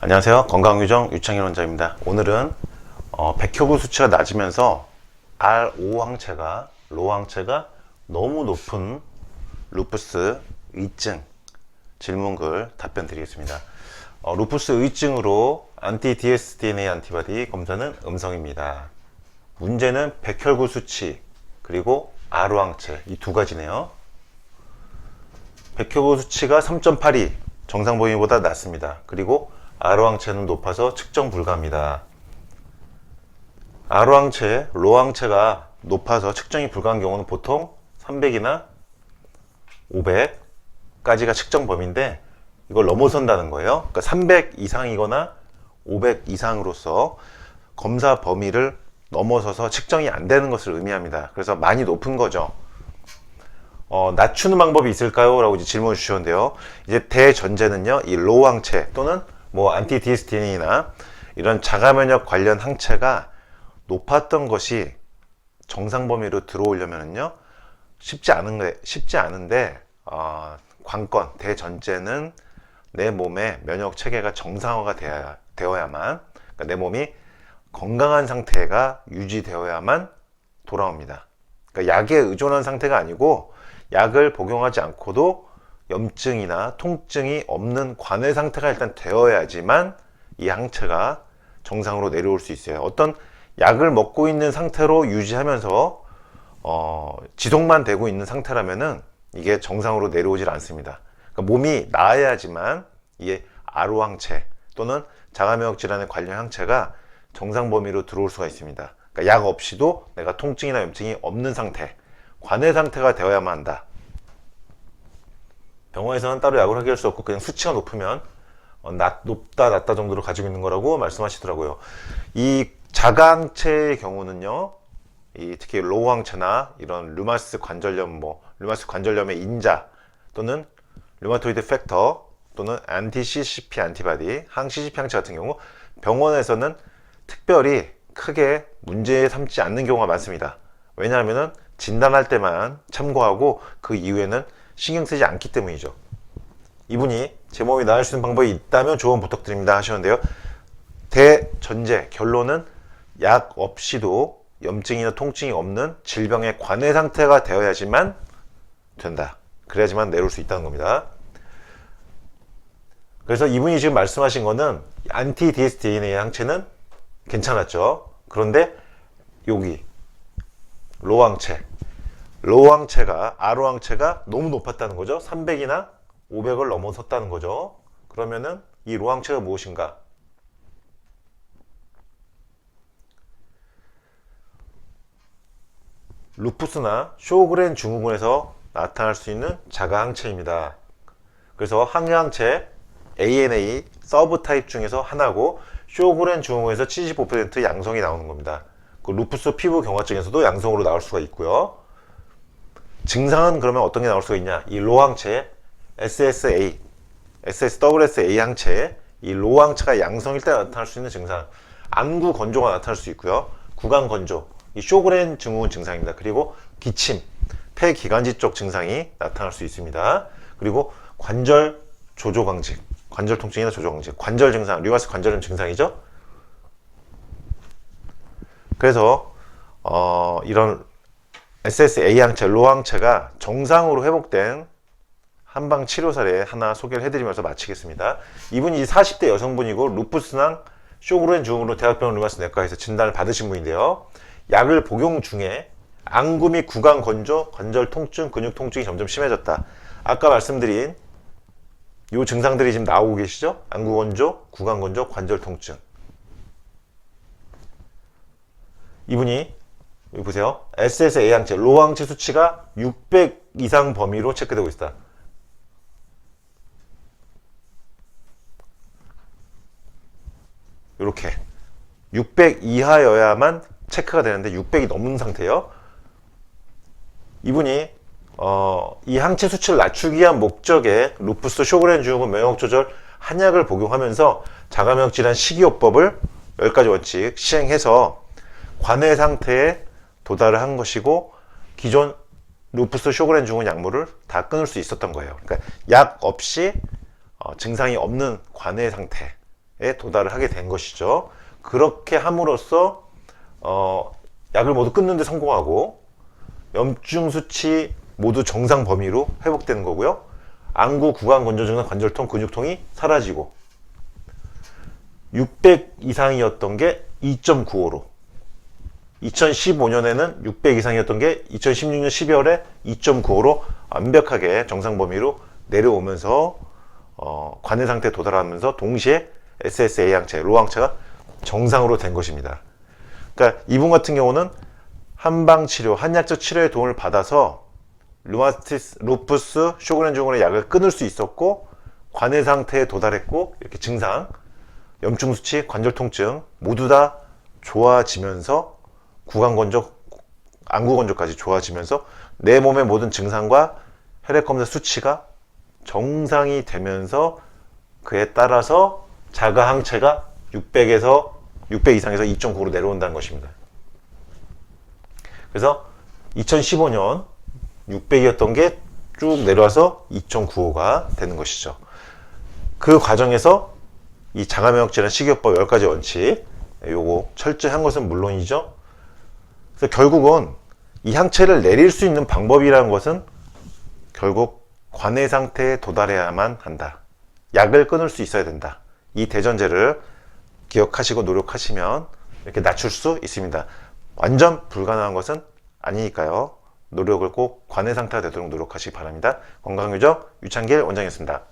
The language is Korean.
안녕하세요. 건강유정 유창현 원장입니다. 오늘은 어, 백혈구 수치가 낮으면서 R5 항체가 로 항체가 너무 높은 루푸스 의증 질문글 답변 드리겠습니다. 어, 루푸스 의증으로 안티 DSDNA 안티바디 검사는 음성입니다. 문제는 백혈구 수치 그리고 R5 항체 이 두 가지네요. 백혈구 수치가 3.82 정상 범위보다 낮습니다. 그리고 아로항체는 높아서 측정 불가합니다. 아로항체, 로항체가 높아서 측정이 불가한 경우는 보통 300이나 500까지가 측정 범위인데 이걸 넘어선다는 거예요. 그러니까 300 이상이거나 500 이상으로서 검사 범위를 넘어서서 측정이 안 되는 것을 의미합니다. 그래서 많이 높은 거죠. 어, 낮추는 방법이 있을까요? 라고 질문을 주셨는데요. 이제 대전제는요, 이 로우 항체 또는 뭐 안티 디스티닌이나 이런 자가 면역 관련 항체가 높았던 것이 정상 범위로 들어오려면요 쉽지 않은 게 쉽지 않은데 어, 관건 대전제는 내 몸의 면역 체계가 정상화가 되어야, 되어야만 그러니까 내 몸이 건강한 상태가 유지되어야만 돌아옵니다. 그러니까 약에 의존한 상태가 아니고 약을 복용하지 않고도 염증이나 통증이 없는 관해 상태가 일단 되어야지만 이 항체가 정상으로 내려올 수 있어요. 어떤 약을 먹고 있는 상태로 유지하면서 어, 지속만 되고 있는 상태라면은 이게 정상으로 내려오질 않습니다. 그러니까 몸이 나아야지만 이게 아로 항체 또는 자가면역 질환의 관련 항체가 정상 범위로 들어올 수가 있습니다. 그러니까 약 없이도 내가 통증이나 염증이 없는 상태, 관해 상태가 되어야만 한다. 병원에서는 따로 약을 해결할 수 없고 그냥 수치가 높으면 어, 낮, 높다 낮다 정도로 가지고 있는 거라고 말씀하시더라고요. 이 자가항체의 경우는요, 이 특히 로우항체나 이런 류마스 관절염, 뭐 류마스 관절염의 인자 또는 류마토이드 팩터 또는 안티 CCP 안티바디, 항 CCP 항체 같은 경우 병원에서는 특별히 크게 문제 삼지 않는 경우가 많습니다. 왜냐하면은 진단할 때만 참고하고 그 이후에는 신경 쓰지 않기 때문이죠. 이분이 제 몸이 나을 수 있는 방법이 있다면 조언 부탁드립니다 하셨는데요. 대전제 결론은 약 없이도 염증이나 통증이 없는 질병의 관해 상태가 되어야지만 된다. 그래야지만 내려올 수 있다는 겁니다. 그래서 이분이 지금 말씀하신 거는 안티 DSDNA 항체는 괜찮았죠. 그런데 여기 로항체, 로항체가 아로항체가 너무 높았다는 거죠. 300이나 500을 넘어섰다는 거죠. 그러면은 이 로항체가 무엇인가? 루푸스나 쇼그렌 증후군에서 나타날 수 있는 자가항체입니다. 그래서 항해항체 ANA 서브 타입 중에서 하나고 쇼그렌 증후군에서 75% 양성이 나오는 겁니다. 그 루푸스 피부 경화증에서도 양성으로 나올 수가 있고요. 증상은 그러면 어떤 게 나올 수가 있냐? 이 로항체 SSA, SSWSA 항체, 이 로항체가 양성일 때 나타날 수 있는 증상, 안구 건조가 나타날 수 있고요. 구강 건조, 이 쇼그렌 증후군 증상입니다. 그리고 기침, 폐기관지 쪽 증상이 나타날 수 있습니다. 그리고 관절 조조강직, 관절 통증이나 조조강직, 관절 증상, 류마스 관절염 증상이죠. 그래서 어, 이런 SSA 항체, 로 항체가 정상으로 회복된 한방 치료 사례 하나 소개를 해드리면서 마치겠습니다. 이분이 40대 여성분이고 루푸스낭 쇼그렌 증후군으로 대학병원 류마스 내과에서 진단을 받으신 분인데요. 약을 복용 중에 안구 및 구강 건조, 관절 통증, 근육 통증이 점점 심해졌다. 아까 말씀드린 이 증상들이 지금 나오고 계시죠? 안구 건조, 구강 건조, 관절 통증. 이분이 여기 보세요. SSA 항체, 로 항체 수치가 600 이상 범위로 체크되고 있다. 이렇게 600 이하여야만 체크가 되는데 600이 넘는 상태예요. 이분이 어, 이 항체 수치를 낮추기 위한 목적에 루푸스 쇼그렌 증후군 면역 조절 한약을 복용하면서 자가면역 질환 식이요법을 10가지 원칙 시행해서 관해 상태에 도달을 한 것이고 기존 루푸스 쇼그렌 증후군 약물을 다 끊을 수 있었던 거예요. 그러니까 약 없이 어, 증상이 없는 관해 상태 도달을 하게 된 것이죠. 그렇게 함으로써 어, 약을 모두 끊는데 성공하고 염증 수치 모두 정상 범위로 회복되는 거고요. 안구, 구강 건조 증상, 관절통, 근육통이 사라지고 600 이상이었던 게 2.95로 2015년에는 600 이상이었던 게 2016년 12월에 2.95로 완벽하게 정상 범위로 내려오면서 어, 관해 상태에 도달하면서 동시에 SSA 항체, 로 항체가 정상으로 된 것입니다. 그러니까 이분 같은 경우는 한방 치료, 한약적 치료의 도움을 받아서 루마티스, 루푸스, 쇼그렌 증후군의 약을 끊을 수 있었고 관해 상태에 도달했고 이렇게 증상, 염증 수치, 관절 통증 모두 다 좋아지면서 구강 건조, 안구 건조까지 좋아지면서 내 몸의 모든 증상과 혈액 검사 수치가 정상이 되면서 그에 따라서 자가 항체가 600에서 600 이상에서 2.9로 내려온다는 것입니다. 그래서 2015년 600이었던 게 쭉 내려와서 2.95가 되는 것이죠. 그 과정에서 이 질환 식이요법 10가지 원칙 요거 철저히 한 것은 물론이죠. 그래서 결국은 이 항체를 내릴 수 있는 방법이라는 것은 결국 관해 상태에 도달해야만 한다. 약을 끊을 수 있어야 된다. 이 대전제를 기억하시고 노력하시면 이렇게 낮출 수 있습니다. 완전 불가능한 것은 아니니까요. 노력을 꼭 관해 상태가 되도록 노력하시기 바랍니다. 건강유적 유창길 원장이었습니다.